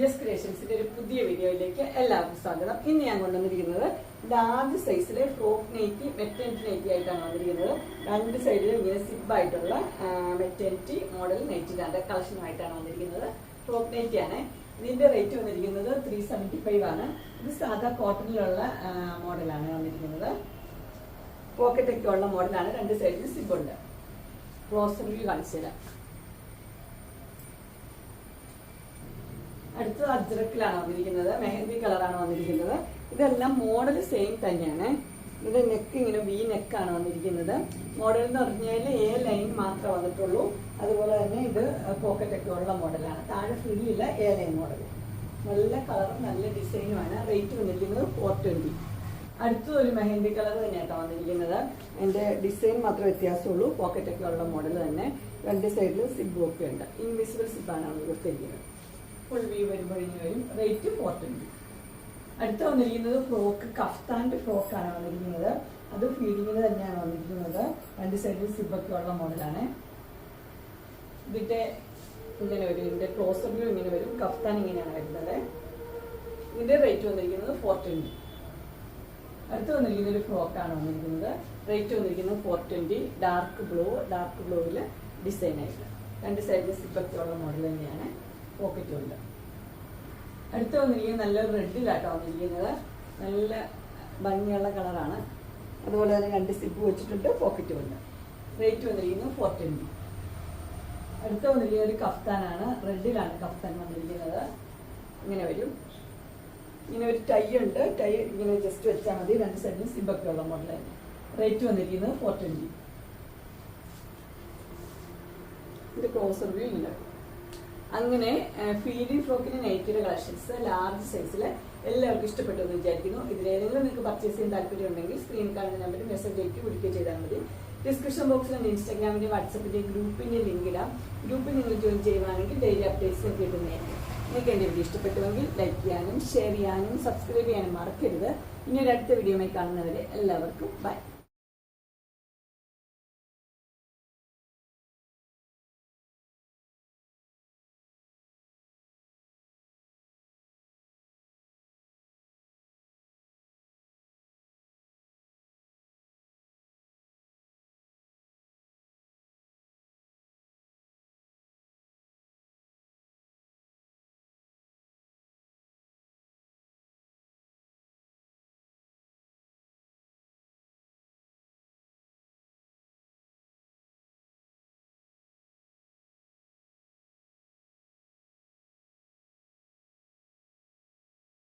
Just ക്രിയേഷൻസിന്റെ ഒരു പുതിയ വീഡിയോയിലേക്ക് എല്ലാവർക്കും സ്വാഗതം. ഇന്ന് ഞാൻ കൊണ്ടുവന്നിരിക്കുന്നത് ലാർജ് സൈസിലെ ഫ്രോക്ക് നെയ്റ്റി മെറ്റേണിറ്റി നെയ്റ്റി ആയിട്ടാണ് വന്നിരിക്കുന്നത്. രണ്ട് സൈഡിലും ഇങ്ങനെ സിബ് ആയിട്ടുള്ള മെറ്റന്റി മോഡൽ നെയ്റ്റിന്റെ കളക്ഷനുമായിട്ടാണ് വന്നിരിക്കുന്നത്. ഫ്രോക്ക് നെയ്റ്റി ആണ്. ഇതിന്റെ റേറ്റ് വന്നിരിക്കുന്നത് ത്രീ സെവന്റി ഫൈവ് ആണ്. ഇത് സാധാ കോട്ടണിലുള്ള മോഡലാണ് വന്നിരിക്കുന്നത്. പോക്കറ്റ് ഒക്കെ ഉള്ള മോഡലാണ് രണ്ട് സൈഡിൽ സിബ് ഉണ്ട്. ക്ലോസർ വ്യൂ കാണിച്ചു തരാം അടുത്തത് അജ്രക്കിലാണ് വന്നിരിക്കുന്നത്. മെഹന്തി കളറാണ് വന്നിരിക്കുന്നത്. ഇതെല്ലാം മോഡൽ സെയിം തന്നെയാണ്. ഇത് നെക്ക് ഇങ്ങനെ വി നെക്കാണ് വന്നിരിക്കുന്നത്. മോഡൽ എന്ന് പറഞ്ഞാൽ എ ലൈൻ മാത്രമേ വന്നിട്ടുള്ളൂ. അതുപോലെ തന്നെ ഇത് പോക്കറ്റ് ഒക്കെ ഉള്ള മോഡലാണ് താഴെ ഫ്രില്ലില്ല എ ലൈൻ മോഡൽ നല്ല കളറും നല്ല ഡിസൈനുമാണ് റേറ്റ് വന്നിരിക്കുന്നത് ഫോർ ട്വന്റി അടുത്തത് ഒരു മെഹന്തി കളർ തന്നെയാട്ടോ വന്നിരിക്കുന്നത്. അതിന്റെ ഡിസൈൻ മാത്രം വ്യത്യാസമുള്ളൂ. പോക്കറ്റ് ഒക്കെ ഉള്ള മോഡൽ തന്നെ. രണ്ട് സൈഡിൽ സിബ് ഒക്കെ ഉണ്ട്. ഇൻവിസിബിൾ സിബാണ് കൊടുത്തിരിക്കുന്നത് ഫുൾ വ്യൂ വരുമ്പോഴേക്കും വരും റേറ്റ് ഫോർ ട്വന്റി അടുത്ത വന്നിരിക്കുന്നത് ഫ്രോക്ക് കഫ്താന്റെ ഫ്രോക്കാണ് വന്നിരിക്കുന്നത്. അത് ഫീഡിങ്ങിന് തന്നെയാണ് വന്നിരിക്കുന്നത്. രണ്ട് സൈഡിൽ സിബൊക്കെ ഉള്ള മോഡലാണ് ഇതിന്റെ ഇങ്ങനെ വരും. ഇതിന്റെ ക്ലോസർ വ്യൂ ഇങ്ങനെ വരും. കഫ്താൻ ഇങ്ങനെയാണ് വരുന്നത്. ഇതിന്റെ റേറ്റ് വന്നിരിക്കുന്നത് ഫോർ ട്വന്റി അടുത്ത് വന്നിരിക്കുന്ന ഒരു ഫ്രോക്കാണ് വന്നിരിക്കുന്നത്. റേറ്റ് വന്നിരിക്കുന്നത് four twenty dark blue dark ബ്ലൂവിൽ design ആയിട്ട്. രണ്ട് സൈഡിൽ സിബൊക്കെ ഉള്ള മോഡൽ തന്നെയാണ്. പോക്കറ്റും ഉണ്ട്. അടുത്ത് വന്നിരിക്കുന്നത് നല്ലൊരു റെഡിലാട്ടോ വന്നിരിക്കുന്നത്. നല്ല ഭംഗിയുള്ള കളറാണ് അതുപോലെ തന്നെ രണ്ട് സിബ് വെച്ചിട്ടുണ്ട് പോക്കറ്റും ഉണ്ട്. റേറ്റ് വന്നിരിക്കുന്നത് ഫോർ ട്വന്റി അടുത്ത് വന്നിരിക്കുന്ന ഒരു കഫ്താനാണ് റെഡിലാണ് കഫ്താൻ വന്നിരിക്കുന്നത്. ഇങ്ങനെ വരും. ഇങ്ങനെ ഒരു ടൈ ഉണ്ട്. ടൈ ഇങ്ങനെ ജസ്റ്റ് വെച്ചാൽ മതി. രണ്ട് സൈഡിലും സിബൊക്കെ ഉള്ള മോഡൽ റേറ്റ് വന്നിരിക്കുന്നത് ഫോർ ട്വന്റി ഇത് ക്ലോസർ വ്യൂ ഇങ്ങനെ അങ്ങനെ ഫീഡിംഗ് ഫ്രോക്കിന് നൈറ്റിയുടെ കളക്ഷൻസ് ലാർജ് സൈസിൽ എല്ലാവർക്കും ഇഷ്ടപ്പെട്ടു എന്ന് വിചാരിക്കുന്നു. ഇതിലേതെങ്കിലും നിങ്ങൾക്ക് പർച്ചേസ് ചെയ്യാൻ താല്പര്യം ഉണ്ടെങ്കിൽ സ്ക്രീൻ കാണുന്ന നമ്പറിൽ മെസ്സേജ് അയക്കി വിളിക്കുക ചെയ്താൽ മതി. ഡിസ്ക്രിപ്ഷൻ ബോക്സിൽ എന്റെ ഇൻസ്റ്റാഗ്രാമിന്റെ വാട്സപ്പിന്റെ ഗ്രൂപ്പിന്റെ ലിങ്ക് ഇടാം. ഗ്രൂപ്പിൽ നിങ്ങൾ ജോയിൻ ചെയ്യുവാണെങ്കിൽ ഡെയിലി അപ്ഡേറ്റ്സ് കിട്ടുന്നതായിരിക്കും. നിങ്ങൾക്ക് എന്റെ വീഡിയോ ഇഷ്ടപ്പെട്ടുവെങ്കിൽ ലൈക്ക് ചെയ്യാനും ഷെയർ ചെയ്യാനും സബ്സ്ക്രൈബ് ചെയ്യാനും മറക്കരുത്. ഇനി ഒരു അടുത്ത വീഡിയോ കാണുന്നവരെ എല്ലാവർക്കും ബൈ